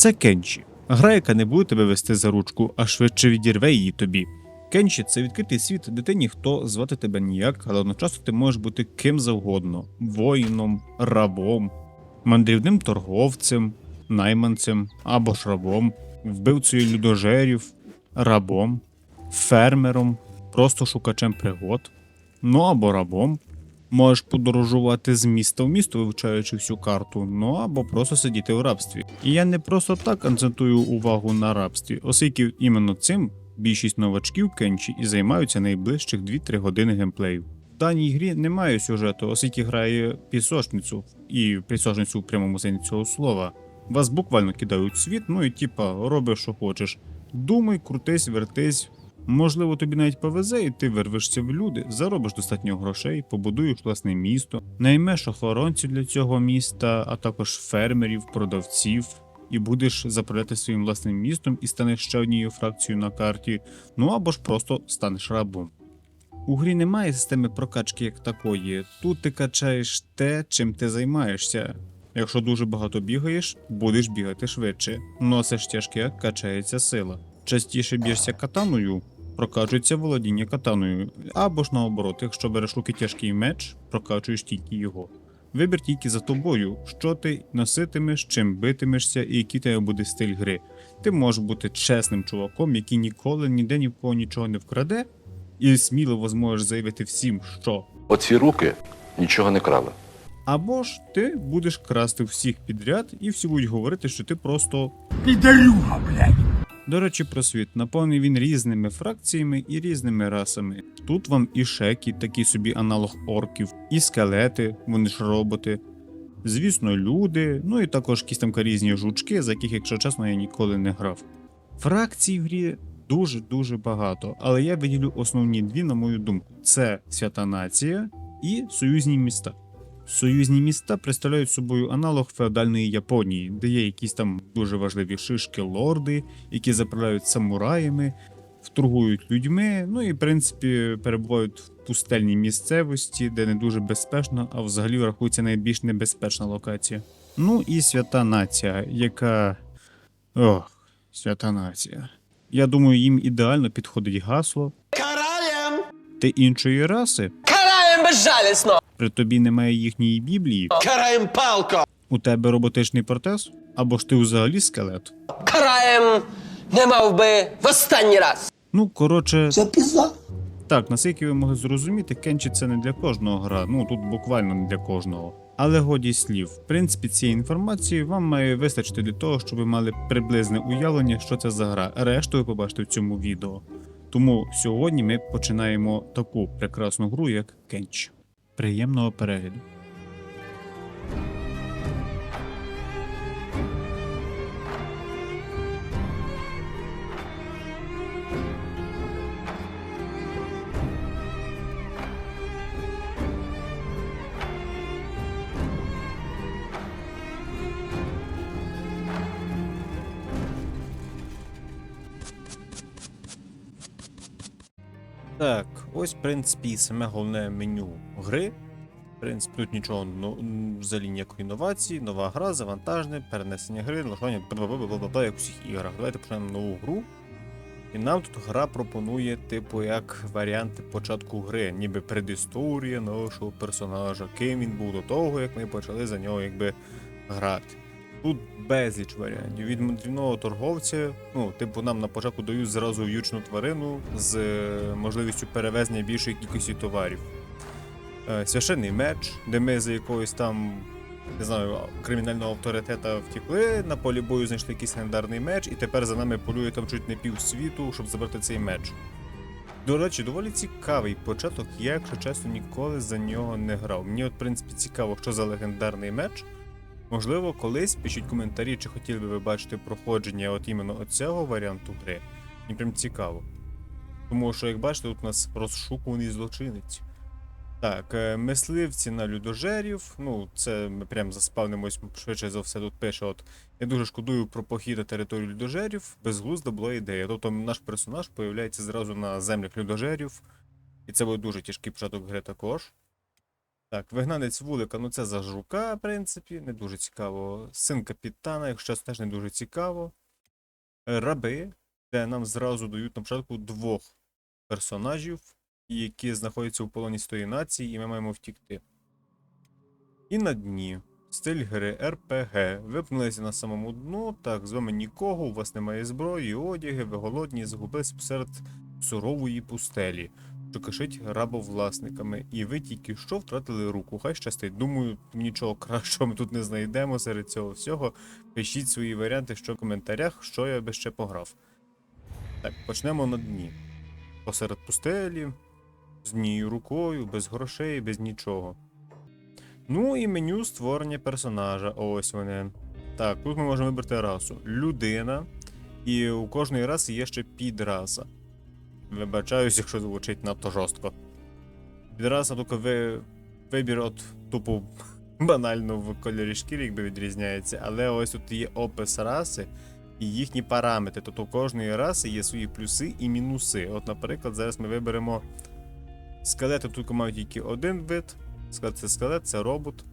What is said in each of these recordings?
Це Кенчі. Гра, яка не буде тебе вести за ручку, а швидше відірве її тобі. Кенчі це відкритий світ, де ти ніхто звати тебе ніяк, але одночасно ти можеш бути ким завгодно: воїном, рабом, мандрівним торговцем, найманцем або ж рабом, вбивцею людожерів, рабом, фермером, просто шукачем пригод, ну або рабом. Можеш подорожувати з міста в місто, вивчаючи всю карту, ну або просто сидіти в рабстві. І я не просто так акцентую увагу на рабстві, оскільки іменно цим більшість новачків кенчі і займаються найближчих 2-3 години геймплею. В даній грі немає сюжету, оскільки грає пісочницю, і пісочницю в прямому сенсі цього слова. Вас буквально кидають світ, ну і типа робиш, що хочеш. Думай, крутись, вертись. Можливо, тобі навіть повезе, і ти вирвешся в люди, заробиш достатньо грошей, побудуєш власне місто, наймеш охоронців для цього міста, а також фермерів, продавців, і будеш заправляти своїм власним містом і станеш ще однією фракцією на карті, ну або ж просто станеш рабом. У грі немає системи прокачки як такої. Тут ти качаєш те, чим ти займаєшся. Якщо дуже багато бігаєш, будеш бігати швидше. Носиш тяжке, качається сила. Частіше б'єшся катаною, прокачується володіння катаною. Або ж наоборот, якщо береш руки тяжкий меч, прокачуєш тільки його. Вибір тільки за тобою, що ти носитимеш, чим битимешся і який тебе буде стиль гри. Ти можеш бути чесним чуваком, який ніколи ніде ні в кого нічого не вкраде, і сміливо зможеш заявити всім, що Оці руки нічого не крали. або ж ти будеш красти всіх підряд і всі будуть говорити, що ти просто. Підарюга, блядь. До речі, про світ наповнений він різними фракціями і різними расами. Тут вам і шекі, такий собі аналог орків, і скелети, вони ж роботи. Звісно, люди, ну і також якісь там різні жучки, за яких, якщо чесно, я ніколи не грав. Фракцій в грі дуже-дуже багато, але я виділю основні дві, на мою думку: це свята нація і союзні міста. Союзні міста представляють собою аналог феодальної Японії, де є якісь там дуже важливі шишки лорди, які заправляють самураями, вторгують людьми, ну і в принципі перебувають в пустельній місцевості, де не дуже безпечно, а взагалі рахується найбільш небезпечна локація. Ну і свята нація, яка. Ох, свята нація. Я думаю, їм ідеально підходить гасло. Караєм! Ти іншої раси. Караєм безжалісно! При тобі немає їхньої біблії. Караєм палко! У тебе роботичний протез? Або ж ти взагалі скелет? Караєм не мав би в останній раз! Ну, коротше, Це пізда. так, наскільки ви могли зрозуміти, Кенчі це не для кожного гра, ну тут буквально не для кожного. Але годі слів, в принципі, цієї інформації вам має вистачити для того, щоб ви мали приблизне уявлення, що це за гра. Решту ви побачите в цьому відео. Тому сьогодні ми починаємо таку прекрасну гру, як Кенч. Приємного перегляду. Так, ось, в принципі, саме головне меню гри. В принципі, тут нічого ну, взагалі ніякої інновації, нова гра, завантаження, перенесення гри, налаштування, бла-бла-бла-бла-бла, як у всіх іграх. Давайте почнемо нову гру. І нам тут гра пропонує, типу, як варіанти початку гри, ніби предісторія нашого персонажа, ким він був до того, як ми почали за нього якби грати. Тут безліч варіантів. Від мандрівного торговця, ну, типу, нам на початку дають зразу в'ючну тварину з е, можливістю перевезення більшої кількості товарів. Е, Священний меч, де ми за якогось там, не знаю, кримінального авторитета втекли, на полі бою знайшли якийсь легендарний меч, і тепер за нами полює там чуть не пів світу, щоб забрати цей меч. До речі, доволі цікавий початок, я, якщо чесно, ніколи за нього не грав. Мені, от, в принципі, цікаво, що за легендарний меч. Можливо, колись пишіть коментарі, чи хотіли би ви бачити проходження от іменно оцього варіанту гри. Мені прям цікаво. Тому що, як бачите, тут у нас розшукуваний злочинець. Так, е, мисливці на людожерів. Ну, це ми прям заспавнимось швидше за все тут пише. От я дуже шкодую про похід на територію людожерів. Безглузда була ідея. Тобто наш персонаж появляється зразу на землях людожерів. І це буде дуже тяжкий початок гри також. Так, вигнанець вулика, ну це за жука, в принципі, не дуже цікаво. Син капітана, якщо це теж не дуже цікаво. Е, Раби, де нам зразу дають на початку двох персонажів, які знаходяться у полоні з тої нації, і ми маємо втікти. І на дні. Стиль гри РПГ. Випнулися на самому дну, так, з вами нікого, у вас немає зброї, одяги, ви голодні, загубились посеред сурової пустелі кишить рабовласниками, і ви тільки що втратили руку. Хай щастить. Думаю, нічого кращого ми тут не знайдемо серед цього всього. Пишіть свої варіанти, що в коментарях, що я би ще пограв. Так, почнемо на дні. Посеред пустелі, з однією рукою, без грошей, без нічого. Ну і меню створення персонажа. Ось вони. Так, тут ми можемо вибрати расу. Людина. І у кожної раси є ще підраса. Вибачаюсь, якщо звучить надто жорстко. Відразу тільки ви... вибір от тупо банально в кольорі шкіри, якби відрізняється, але ось тут є опис раси і їхні параметри. Тобто у кожної раси є свої плюси і мінуси. От, наприклад, зараз ми виберемо скелети, тут мають тільки один вид. Скелет це скелет, це робот.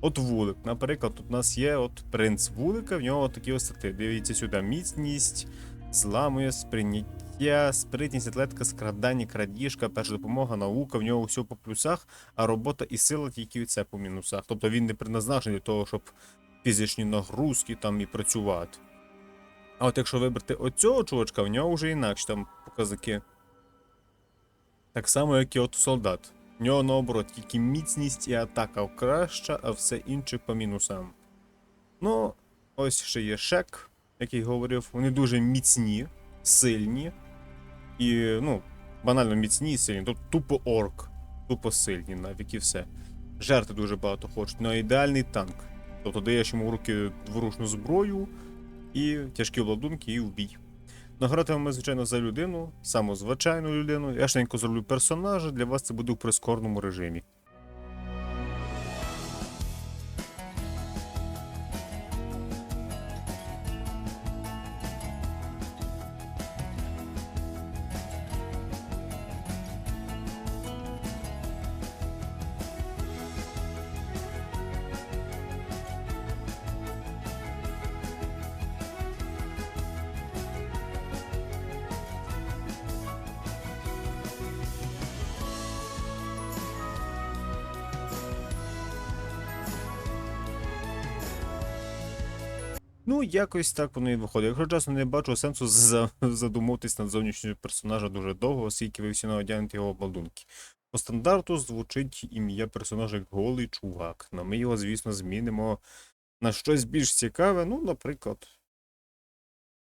От вулик. Наприклад, тут у нас є от принц вулика, в нього такі ось стати. Дивіться сюди, міцність, зламує, сприйняття, спритність, атлетика, скрадання, крадіжка, перша допомога, наука, в нього все по плюсах, а робота і сила тільки це по мінусах. Тобто він не призначений для того, щоб фізичні нагрузки там і працювати. А от якщо вибрати оцього чувачка, в нього вже інакше там показники. Так само, як і от солдат. В нього наоборот, тільки міцність і атака краща, а все інше по мінусам. Ну, ось ще є шек, який говорив. Вони дуже міцні, сильні. І, ну, банально міцні і сильні. Тут тупо орк, тупо сильні, навіть і все. Жерти дуже багато хочуть. але ідеальний танк. Тобто даєш йому в руки дворушну зброю і тяжкі обладунки, і вбій. Награтимемо, звичайно, за людину, саму звичайну людину. Я швидко зроблю персонажа, для вас це буде в прискорному режимі. Ну, якось так воно і виходить. Якщо чесно, не бачу сенсу задумуватись над зовнішністю персонажа дуже довго, оскільки ви всі одягнете його обладунки. По стандарту звучить ім'я персонажа як голий чувак. Но ми його, звісно, змінимо на щось більш цікаве, ну, наприклад.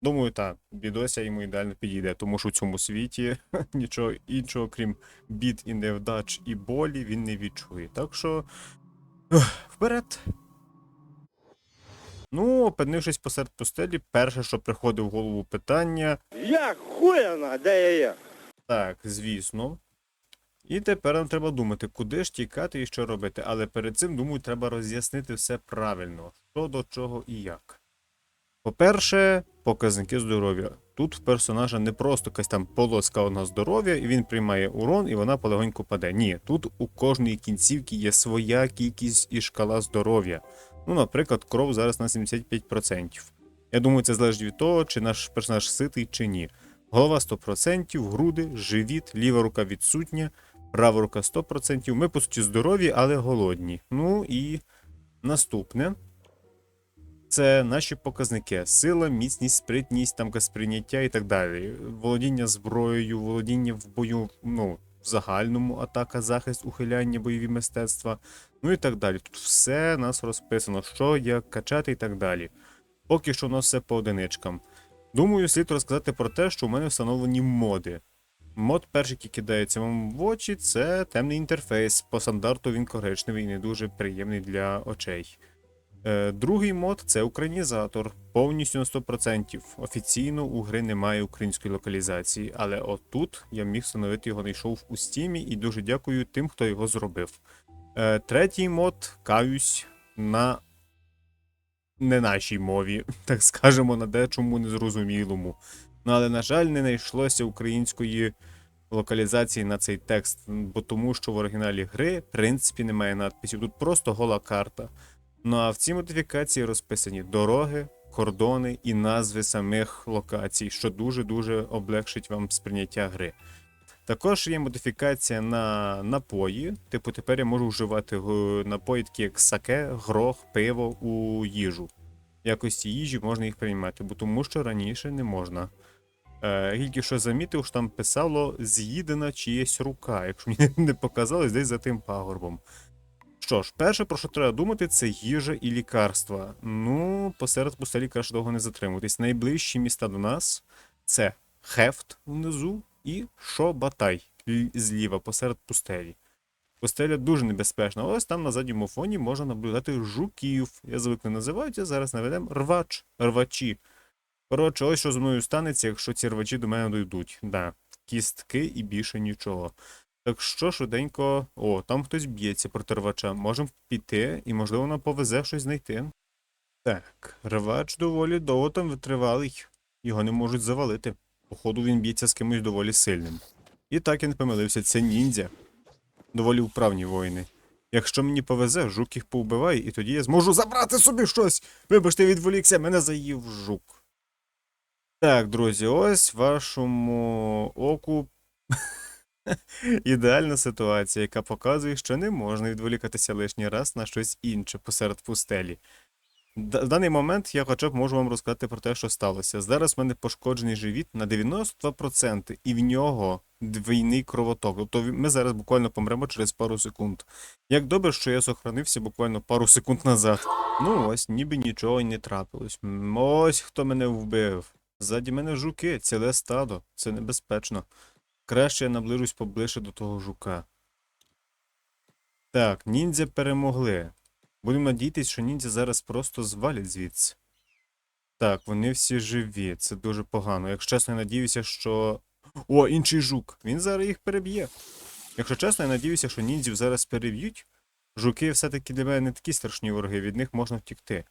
Думаю, так, бідося йому ідеально підійде, тому що в цьому світі нічого іншого, крім бід і невдач і болі, він не відчує. Так що. Вперед! Ну, опинившись посеред пустелі, перше, що приходить в голову питання. Я хуяна, де я є? Так, звісно. І тепер нам треба думати, куди ж тікати і що робити. Але перед цим, думаю, треба роз'яснити все правильно, що до чого і як. По-перше, показники здоров'я. Тут в персонажа не просто якась там полоска одного здоров'я, і він приймає урон, і вона полегонько паде. Ні, тут у кожної кінцівки є своя кількість і шкала здоров'я. Ну, наприклад, кров зараз на 75%. Я думаю, це залежить від того, чи наш персонаж ситий чи ні. Голова 100%, груди, живіт, ліва рука відсутня, права рука 100%. Ми, по суті, здорові, але голодні. Ну і наступне. Це наші показники: сила, міцність, спритність, там сприйняття і так далі. Володіння зброєю, володіння в бою, ну, в загальному атака, захист, ухиляння, бойові мистецтва, ну і так далі. Тут все у нас розписано, що як качати і так далі. Поки що у нас все по одиничкам. Думаю, слід розказати про те, що у мене встановлені моди. Мод перший, який кидається вам в очі, це темний інтерфейс. По стандарту він коричневий і не дуже приємний для очей. Е, другий мод це українізатор, повністю на 100%. Офіційно у гри немає української локалізації, але отут я міг встановити його знайшов у стімі і дуже дякую тим, хто його зробив. Е, третій мод каюсь на не нашій мові, так скажемо, на дечому незрозумілому. Ну, але, на жаль, не знайшлося української локалізації на цей текст, бо тому що в оригіналі гри, в принципі, немає надписів. Тут просто гола карта. Ну а в цій модифікації розписані дороги, кордони і назви самих локацій, що дуже-дуже облегшить вам сприйняття гри. Також є модифікація на напої. Типу, тепер я можу вживати е, напої, такі як саке, грох, пиво у їжу. Якості їжі можна їх приймати, бо тому що раніше не можна. Е, тільки що замітив, що там писало з'їдена чиєсь рука, якщо мені не показалось десь за тим пагорбом. Що ж, перше, про що треба думати, це їжа і лікарства. Ну, посеред пустелі краще довго не затримуватись. Найближчі міста до нас це Хефт внизу і Шобатай зліва, посеред пустелі. Пустеля дуже небезпечна. Ось там на задньому фоні можна наблюдати жуків. Я звик не називаються, зараз наведемо рвач, рвачі. Коротше, ось що зі мною станеться, якщо ці рвачі до мене дійдуть. Да, кістки і більше нічого. Так що швиденько. О, там хтось б'ється проти рвача. Можемо піти і, можливо, нам повезе щось знайти. Так, рвач доволі довго там витривалий. Його не можуть завалити. Походу, він б'ється з кимось доволі сильним. І так не помилився, це ніндзя. Доволі вправні воїни. Якщо мені повезе, жук їх повбиває, і тоді я зможу забрати собі щось. Вибачте, відволікся, мене заїв жук. Так, друзі, ось вашому оку ідеальна ситуація, яка показує, що не можна відволікатися лишній раз на щось інше посеред пустелі. В даний момент я хоча б можу вам розказати про те, що сталося. Зараз в мене пошкоджений живіт на 92%, і в нього двійний кровоток. Тобто ми зараз буквально помремо через пару секунд. Як добре, що я сохранився буквально пару секунд назад. Ну ось, ніби нічого й не трапилось. Ось хто мене вбив. Ззаді мене жуки, ціле стадо. Це небезпечно. Краще я наближусь поближче до того жука. Так, ніндзя перемогли. Будемо надіятись, що ніндзя зараз просто звалять звідси. Так, вони всі живі, це дуже погано. Якщо чесно, я надіюся, що. О, інший жук! Він зараз їх переб'є. Якщо чесно, я надіюся, що ніндзів зараз переб'ють. Жуки все-таки для мене не такі страшні вороги, від них можна втікти.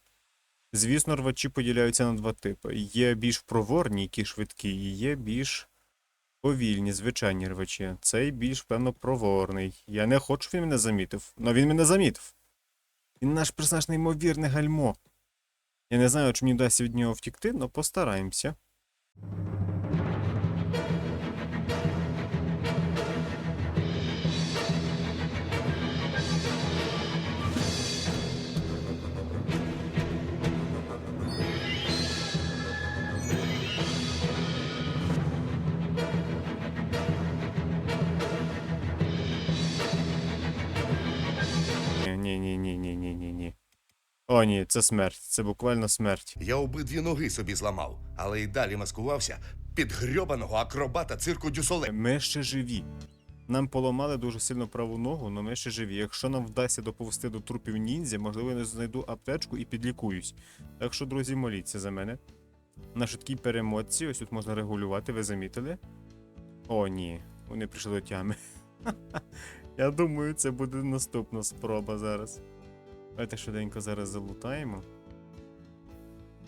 Звісно, рвачі поділяються на два типи. Є більш проворні, які швидкі, і є більш повільні, звичайні рвачі. Цей більш, певно, проворний. Я не хочу, щоб він мене замітив. але він мене замітив. Він наш персонаж неймовірне гальмо. Я не знаю, чи мені вдасться від нього втікти, але постараємося. О, ні, це смерть. Це буквально смерть. Я обидві ноги собі зламав, але й далі маскувався під грьобаного акробата цирку Дюсоле. Ми ще живі. Нам поламали дуже сильно праву ногу, але ми ще живі. Якщо нам вдасться доповзти до трупів ніндзя, можливо, я знайду аптечку і підлікуюсь. Так що, друзі, моліться за мене. На швидкій перемотці, ось тут можна регулювати, ви замітили? О, ні, вони прийшли до тями. Я думаю, це буде наступна спроба зараз. Давайте швиденько зараз залутаємо.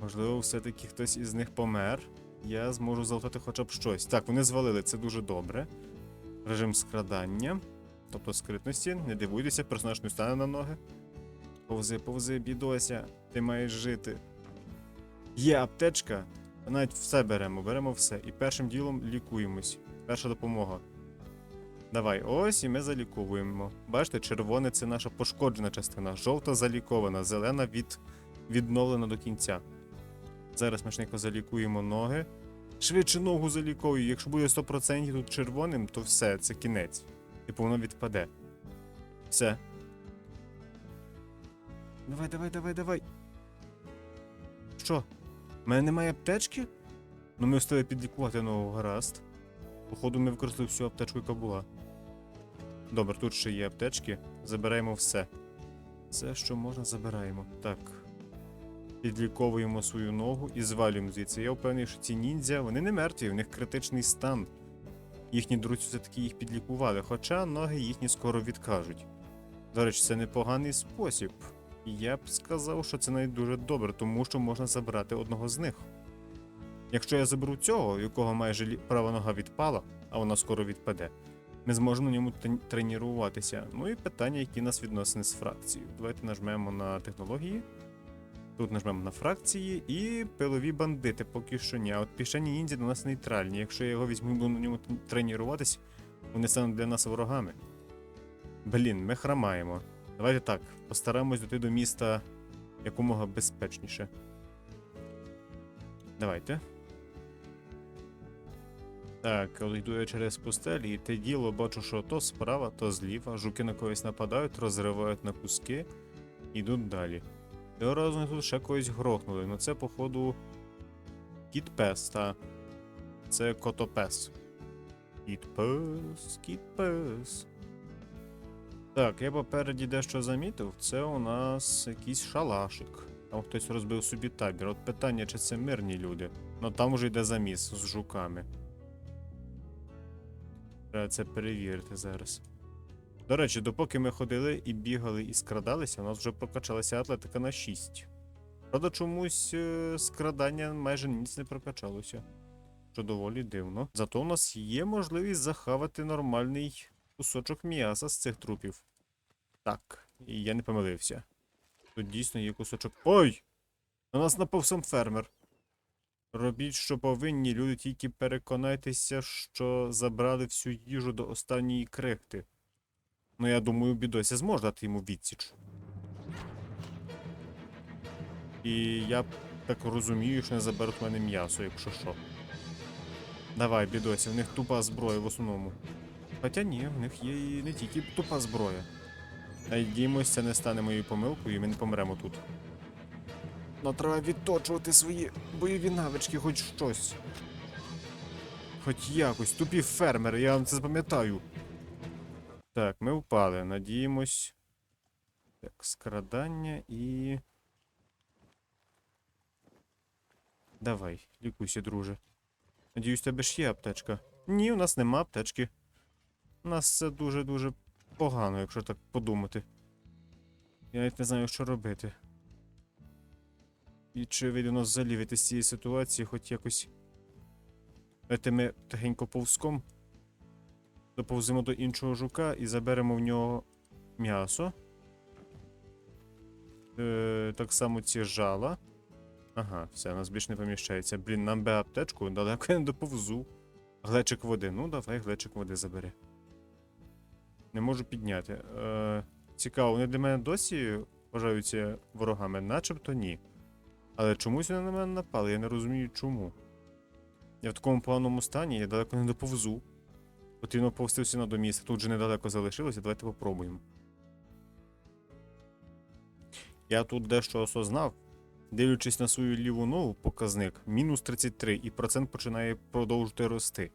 Можливо, все-таки хтось із них помер. Я зможу залутати хоча б щось. Так, вони звалили, це дуже добре. Режим скрадання. Тобто скритності. Не дивуйтеся, персонаж не стане на ноги. Повзи, повзи, бідося, ти маєш жити. Є аптечка. Навіть все беремо, беремо все. І першим ділом лікуємось. Перша допомога. Давай, ось і ми заліковуємо. Бачите, червоне це наша пошкоджена частина, жовта залікована, зелена від... відновлена до кінця. Зараз ми швидко залікуємо ноги. Швидше ногу заліковую. Якщо буде 100% тут червоним, то все, це кінець. Типу воно відпаде. Все. Давай, давай, давай, давай. Що? У мене немає аптечки? Ну ми встигли підлікувати ногу, гаразд. Походу, ми використали всю аптечку, яка була. Добре, тут ще є аптечки. Забираємо все. Все, що можна, забираємо. Так. Підліковуємо свою ногу і звалюємо звідси. Я впевнений, що ці ніндзя, вони не мертві, у них критичний стан. Їхні друзі все-таки їх підлікували, хоча ноги їхні скоро відкажуть. До речі, це непоганий спосіб. І Я б сказав, що це навіть дуже добре, тому що можна забрати одного з них. Якщо я заберу цього, у якого майже права нога відпала, а вона скоро відпаде, ми зможемо на ньому трен- тренуватися. Ну і питання, які у нас відносини з фракцією. Давайте нажмемо на технології. Тут нажмемо на фракції і пилові бандити поки що ні. От пішені ніндзя до нас нейтральні. Якщо я його візьму буду на ньому трен- тренуватись, вони стануть для нас ворогами. Блін, ми храмаємо. Давайте так, постараємось дойти до міста якомога безпечніше. Давайте. Так, от йду я через пустель, і те діло бачу, що то справа, то зліва. Жуки на когось нападають, розривають на куски, ідуть далі. Цього разу тут ще когось грохнули. Ну це, походу, кіт-пес, та. Це котопес. Кіт-пес, кіт-пес. Так, я попереді дещо замітив. Це у нас якийсь шалашик. Там хтось розбив собі табір. От питання, чи це мирні люди. Ну там уже йде заміс з жуками. Треба це перевірити зараз. До речі, допоки ми ходили і бігали і скрадалися, у нас вже прокачалася атлетика на 6. Правда, чомусь е, скрадання майже ніц не прокачалося. Що доволі дивно. Зато у нас є можливість захавати нормальний кусочок м'яса з цих трупів. Так, і я не помилився. Тут дійсно є кусочок. Ой! На нас напав сам фермер. Робіть, що повинні, люди, тільки переконайтеся, що забрали всю їжу до останньої крихти. Ну, я думаю, бідося зможе дати йому відсіч. І я так розумію, що не заберуть в мене м'ясо, якщо що. Давай, бідося, в них тупа зброя в основному. Хоча ні, в них є і не тільки тупа зброя. Надіємось, це не стане моєю помилкою, і ми не помремо тут. Ну, треба відточувати свої бойові навички, хоч щось. Хоч якось, тупі фермери, я вам це запам'ятаю. Так, ми впали, надіємось. Так, скрадання і. Давай, лікуйся, друже. Надіюсь, у тебе ж є аптечка. Ні, у нас нема аптечки. У нас це дуже-дуже погано, якщо так подумати. Я навіть не знаю, що робити. І чи вийде нас взагалі вийти з цієї ситуації, хоч якось. Давайте ми тихенько повзком. Доповземо до іншого жука і заберемо в нього м'ясо. Е, так само ці жала. Ага, все, нас більше не поміщається. Блін, нам би аптечку, далеко я не доповзу. Глечик води. Ну, давай глечик води забери. Не можу підняти. Е, цікаво, вони для мене досі вважаються ворогами, начебто ні. Але чомусь вони на мене напали, я не розумію чому. Я в такому поганому стані, я далеко не доповзу. Потрібно повсти всі до міста. Тут же недалеко залишилося, давайте попробуємо. Я тут дещо осознав. Дивлячись на свою ліву ногу, показник мінус 33, і процент починає продовжувати рости.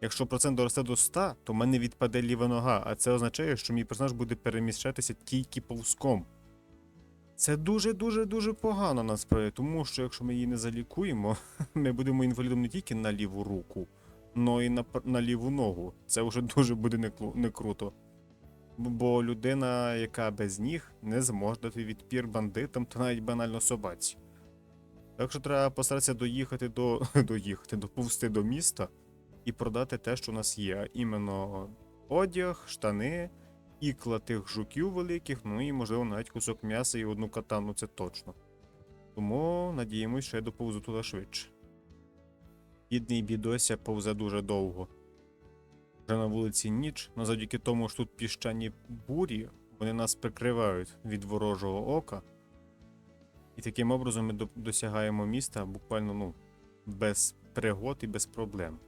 Якщо процент доросте до 100, то в мене відпаде ліва нога, а це означає, що мій персонаж буде переміщатися тільки повзком. Це дуже-дуже дуже погано насправді, тому що якщо ми її не залікуємо, ми будемо інвалідом не тільки на ліву руку, но і на, на ліву ногу. Це вже дуже буде не, не круто. Бо людина, яка без ніг, не зможе дати відпір бандитам та навіть банально собаці. Так що треба постаратися доїхати до. доїхати, доповзти до міста і продати те, що у нас є, а іменно одяг, штани, ікла тих жуків великих, ну і, можливо, навіть кусок м'яса і одну катану, це точно. Тому надіємось, що я доповзу туди швидше. Бідний бідося повзе дуже довго. Вже на вулиці ніч, але завдяки тому, що тут піщані бурі, вони нас прикривають від ворожого ока. І таким образом ми досягаємо міста буквально ну, без пригод і без проблем.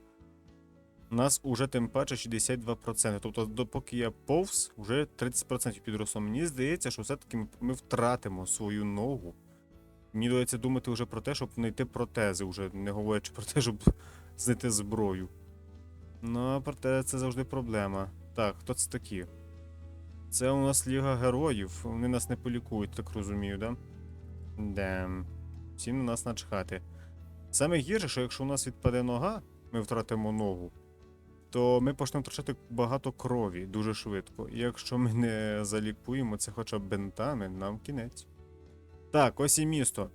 У нас уже тим паче 62%. Тобто, допоки я повз, вже 30% підросло. Мені здається, що все-таки ми- втратимо свою ногу. Мені доведеться думати вже про те, щоб знайти протези, вже не говорячи про те, щоб знайти зброю. Ну, а проте це завжди проблема. Так, хто це такі? Це у нас Ліга Героїв. Вони нас не полікують, так розумію, да? Дем. Всім на нас начхати. Саме гірше, що якщо у нас відпаде нога, ми втратимо ногу, то ми почнемо втрачати багато крові дуже швидко. І якщо ми не залікуємо це хоча б бинтами, нам кінець. Так, ось і місто.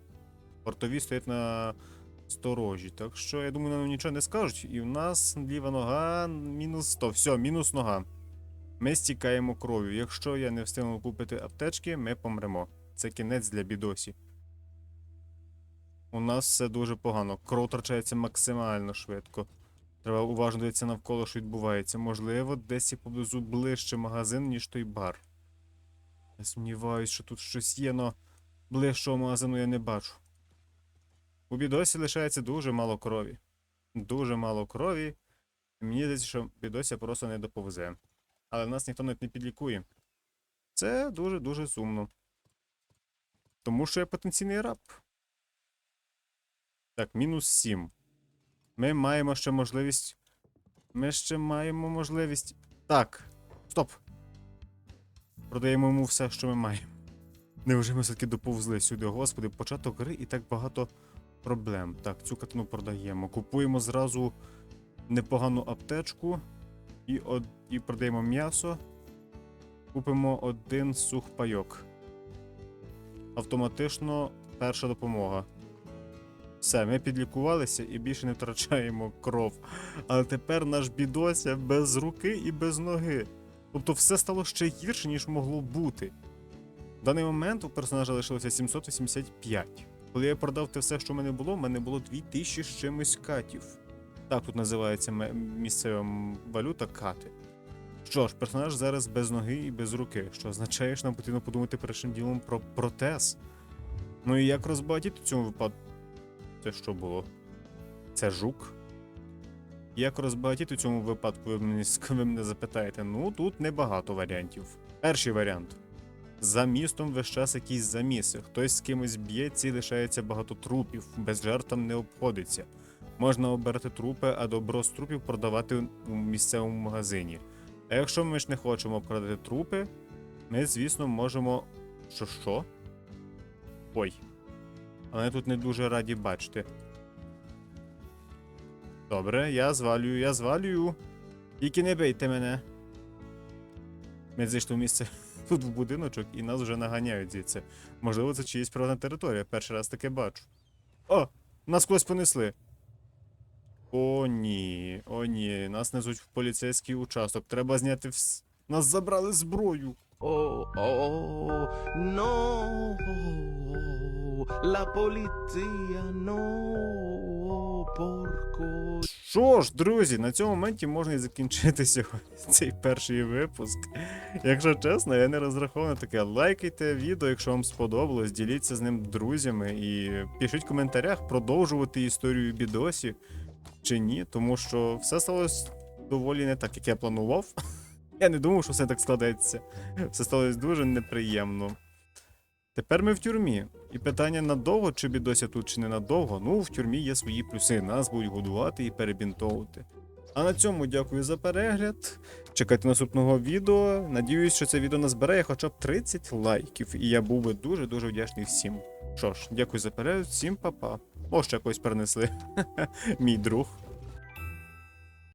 Портові стоять на сторожі. Так що, я думаю, нам нічого не скажуть. І в нас ліва нога мінус 100. Все, мінус нога. Ми стікаємо кров'ю. Якщо я не встигну купити аптечки, ми помремо. Це кінець для бідосі. У нас все дуже погано. Кров втрачається максимально швидко. Треба уважно дивитися навколо, що відбувається. Можливо, десь і поблизу ближче магазин, ніж той бар. Я сумніваюсь, що тут щось є, но ближчого магазину я не бачу. У бідосі лишається дуже мало крові. Дуже мало крові. Мені здається, що бідося просто не доповзе. Але нас ніхто навіть не підлікує. Це дуже-дуже сумно. Тому що я потенційний раб. Так, мінус 7. Ми маємо ще можливість. Ми ще маємо можливість. Так. Стоп. Продаємо йому все, що ми маємо. Невже ми все-таки доповзли сюди, господи, початок гри і так багато проблем. Так, цю катину продаємо. Купуємо зразу непогану аптечку і, од... і продаємо м'ясо. Купимо один сухпайок. Автоматично перша допомога. Все, ми підлікувалися і більше не втрачаємо кров. Але тепер наш бідося без руки і без ноги. Тобто все стало ще гірше, ніж могло бути. В даний момент у персонажа лишилося 785. Коли я продав те все, що в мене було, в мене було 2000 з чимось катів. Так тут називається місцева валюта кати. Що ж, персонаж зараз без ноги і без руки, що означає, що нам потрібно подумати першим ділом про протез. Ну і як розбагатіти в цьому випадку? Це що було? Це жук? Як розбагатіти в цьому випадку, ви мене, ви мене запитаєте? Ну, тут небагато варіантів. Перший варіант. За містом весь час якісь заміси. Хтось з кимось б'ється і лишається багато трупів, без жертв там не обходиться. Можна обирати трупи, а добро з трупів продавати у місцевому магазині. А якщо ми ж не хочемо обкрадати трупи, ми, звісно, можемо. Що що? Ой. Але тут не дуже раді бачити. Добре, я звалюю, я звалюю. Тільки не бийте мене. Ми зайшли в місце тут в будиночок і нас вже наганяють звідси. Можливо, це чиїсь приватна територія. Перший раз таке бачу. О! Нас когось понесли. О, ні, о, ні. Нас несуть в поліцейський участок. Треба зняти вс... Нас забрали зброю. Oh, oh, no, la policía, no, porco. Що ж, друзі, на цьому моменті можна і закінчити сьогодні цей перший випуск. Якщо чесно, я не розраховую на таке. Лайкайте відео, якщо вам сподобалось, діліться з ним друзями і пишіть в коментарях, продовжувати історію бідосі чи ні, тому що все сталося доволі не так, як я планував. Я не думав, що все так складеться. Все сталося дуже неприємно. Тепер ми в тюрмі. І питання надовго, чи бідося тут, чи не надовго. Ну, в тюрмі є свої плюси. Нас будуть годувати і перебінтовувати. А на цьому дякую за перегляд. Чекайте наступного відео. Надіюсь, що це відео назбирає хоча б 30 лайків, і я був би дуже-дуже вдячний всім. Що ж, дякую за перегляд, всім па-па. О, ще когось перенесли. Мій друг.